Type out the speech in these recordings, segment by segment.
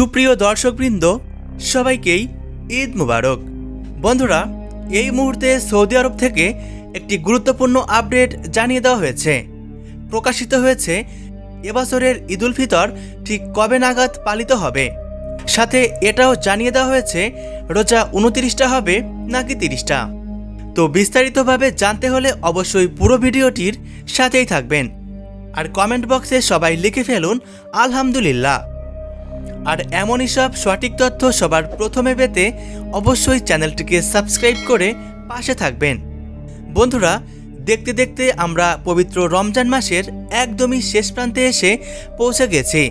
সুপ্রিয় দর্শকবৃন্দ, সবাইকেই ঈদ মুবারক। বন্ধুরা, এই মুহূর্তে সৌদি আরব থেকে একটি গুরুত্বপূর্ণ আপডেট জানিয়ে দেওয়া হয়েছে। প্রকাশিত হয়েছে, এবছরের ঈদুল ফিতর ঠিক কবে নাগাদ পালিত হবে? সাথে এটাও জানিয়ে দেওয়া হয়েছে, রোজা উনতিরিশটা হবে নাকি তিরিশটা? তো বিস্তারিতভাবে জানতে হলে অবশ্যই পুরো ভিডিওটির সাথেই থাকবেন। আর কমেন্ট বক্সে সবাই লিখে ফেলুন, আলহামদুলিল্লাহ। আর এমনই সব সঠিক তথ্য সবার প্রথমে পেতে অবশ্যই চ্যানেলটিকে সাবস্ক্রাইব করে পাশে থাকবেন। বন্ধুরা, দেখতে দেখতে আমরা পবিত্র রমজান মাসের একদমই শেষ প্রান্তে এসে পৌঁছে গেছি।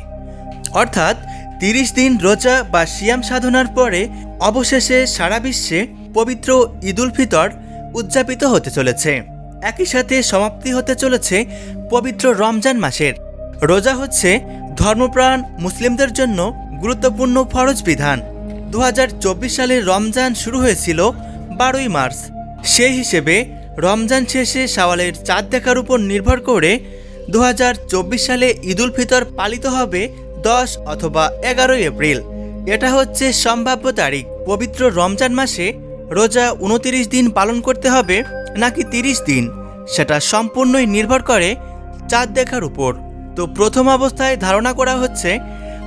অর্থাৎ তিরিশ দিন রোজা বা সিয়াম সাধনার পরে অবশেষে সারা বিশ্বে পবিত্র ঈদুল ফিতর উদযাপিত হতে চলেছে। একই সাথে সমাপ্তি হতে চলেছে পবিত্র রমজান মাসের। রোজা হচ্ছে ধর্মপ্রাণ মুসলিমদের জন্য গুরুত্বপূর্ণ ফরজ বিধান। দু সালের রমজান শুরু হয়েছিল বারোই মার্চ। সেই হিসেবে রমজান শেষে শাওয়ালের চাঁদ দেখার উপর নির্ভর করে দু হাজার চব্বিশ সালে ঈদুল ফিতর পালিত হবে দশ অথবা এগারোই এপ্রিল। এটা হচ্ছে সম্ভাব্য তারিখ। পবিত্র রমজান মাসে রোজা উনতিরিশ দিন পালন করতে হবে নাকি তিরিশ দিন? সেটা সম্পূর্ণই নির্ভর করে চাঁদ দেখার উপর। তো প্রথম অবস্থায় ধারণা করা হচ্ছে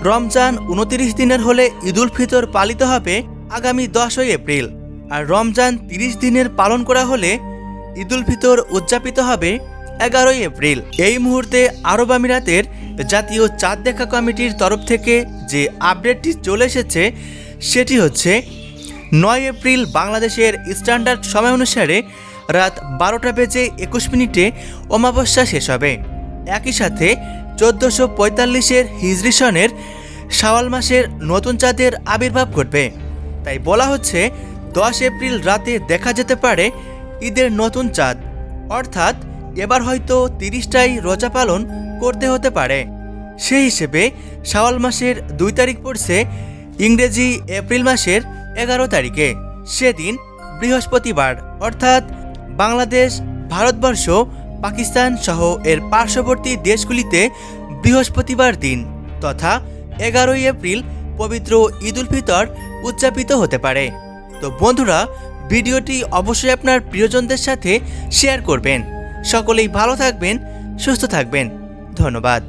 রমজান উনতিরিশ দিনের হলে ঈদুল ফিতর পালিত হবে আগামী দশই এপ্রিল। আর রমজান তিরিশ দিনের পালন করা হলে ঈদুল ফিতর উদযাপিত হবে এগারোই এপ্রিল। এই মুহূর্তে আরব আমিরাতের জাতীয় চাঁদ দেখা কমিটির তরফ থেকে যে আপডেটটি চলে এসেছে, সেটি হচ্ছে নয় এপ্রিল বাংলাদেশের স্ট্যান্ডার্ড সময় অনুসারে রাত বারোটা বেজে একুশ মিনিটে অমাবস্যা শেষ হবে। একই সাথে চোদ্দোশো পঁয়তাল্লিশের হিজরি সনের শাওয়াল মাসের নতুন চাঁদের আবির্ভাব ঘটবে। তাই বলা হচ্ছে, দশ এপ্রিল রাতে দেখা যেতে পারে ঈদের নতুন চাঁদ। অর্থাৎ, এবার হয়তো তিরিশটাই রোজা পালন করতে হতে পারে। সেই হিসেবে শাওয়াল মাসের দুই তারিখ পড়ছে ইংরেজি এপ্রিল মাসের এগারো তারিখে। সেদিন বৃহস্পতিবার, অর্থাৎ বাংলাদেশ, ভারতবর্ষ পাকিস্তান সহ এর পার্শ্ববর্তী দেশগুলিতে বৃহস্পতিবার দিন তথা এগারোই এপ্রিল পবিত্র ঈদ উল ফিতর উদযাপিত হতে পারে। তো বন্ধুরা, ভিডিওটি অবশ্যই আপনার প্রিয়জনদের সাথে শেয়ার করবেন। সকলেই ভালো থাকবেন, সুস্থ থাকবেন। ধন্যবাদ।